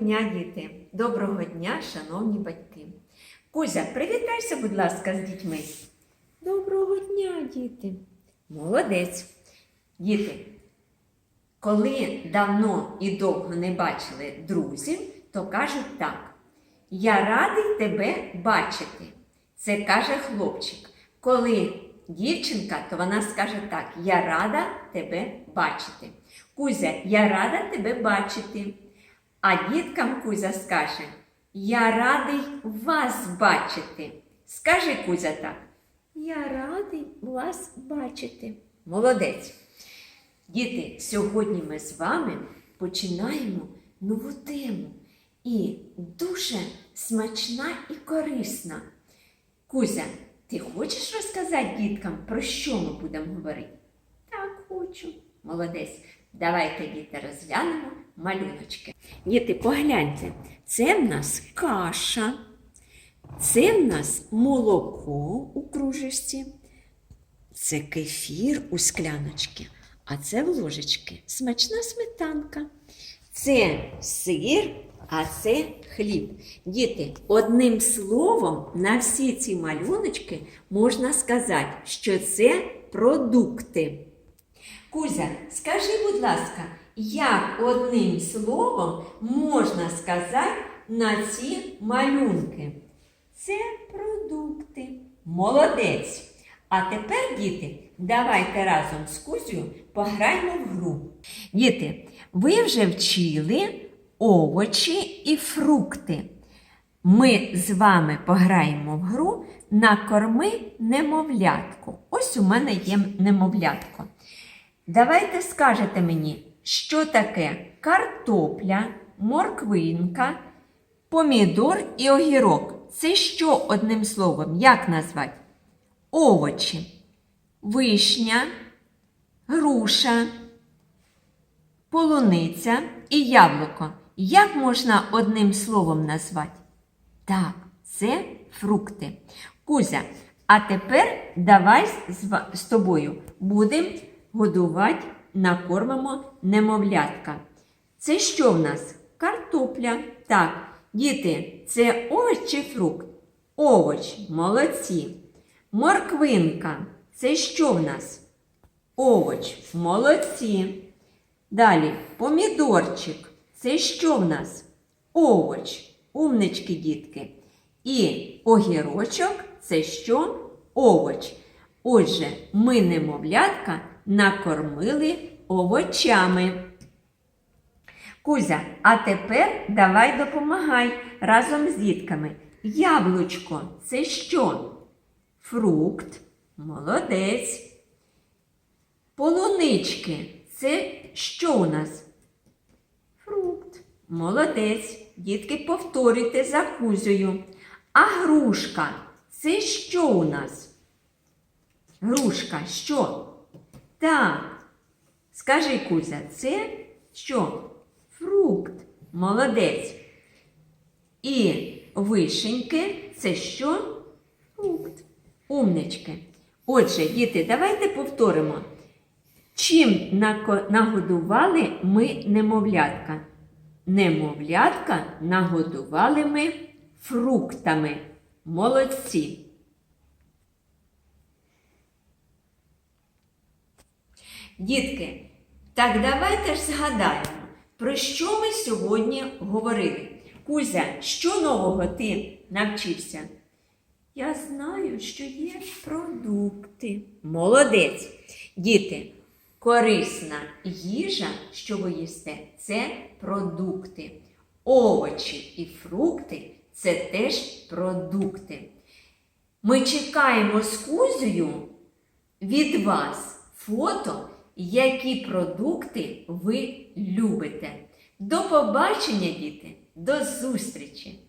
дня, діти! Доброго дня, шановні батьки! Кузя, привітайся, будь ласка, з дітьми. Доброго дня, діти! Молодець. Діти, коли давно і довго не бачили друзів, то кажуть так: Я радий тебе бачити. Це каже хлопчик. Коли дівчинка, то вона скаже так: Я рада тебе бачити. Кузя, я рада тебе бачити. А діткам Кузя скаже: Я радий вас бачити. Скажи Кузя так. Я радий вас бачити. Молодець. Діти, сьогодні ми з вами починаємо нову тему. І дуже смачна і корисна. Кузя, ти хочеш розказати діткам, про що ми будемо говорити? Так, хочу. Молодець. Давайте, діти, розглянемо малюночки. Діти, погляньте, це в нас каша, це в нас молоко у кружечці, це кефір у скляночці, а це в ложечки смачна сметанка. Це сир, а це хліб. Діти, одним словом, на всі ці малюночки можна сказати, що це продукти. Кузя, скажи, будь ласка, як одним словом можна сказати на ці малюнки? Це продукти. Молодець. А тепер, діти, давайте разом з Кузею пограємо в гру. Діти, ви вже вчили овочі і фрукти. Ми з вами пограємо в гру накорми немовлятку. Ось у мене є немовлятко. Давайте скажете мені, що таке картопля, морквинка, помідор і огірок. Це що одним словом? Як назвати? Овочі, вишня, груша, полуниця і яблуко. Як можна одним словом назвати? Так, це фрукти. Кузя, а тепер давай з, тобою будемо годувати, накормимо немовлятка. Це що в нас? Картопля. Так, діти, це овоч чи фрукт? Овоч, молодці. Морквинка. Це що в нас? Овоч, молодці. Далі помідорчик. Це що в нас? Овоч, умнички, дітки. І огірочок це що? Овоч. Отже, ми немовлятка накормили овочами. Кузя, а тепер давай допомагай разом з дітками. Яблучко це що? Фрукт. Молодець. Полунички це що у нас? Фрукт. Молодець. Дітки, повторюйте за кузею. А грушка це що у нас? Грушка що? Так. Скажи, Кузя, це що? Фрукт. Молодець. І вишеньки це що? Фрукт. Умнички. Отже, діти, давайте повторимо. Чим нагодували ми немовлятка? Немовлятка нагодували ми фруктами. Молодці. Дітки, так давайте ж згадаємо, про що ми сьогодні говорили. Кузя, що нового ти навчився? Я знаю, що є продукти. Молодець. Діти, корисна їжа, що ви їсте, це продукти. Овочі і фрукти це теж продукти. Ми чекаємо з Кузею від вас фото, які продукти ви любите. До побачення, діти! До зустрічі!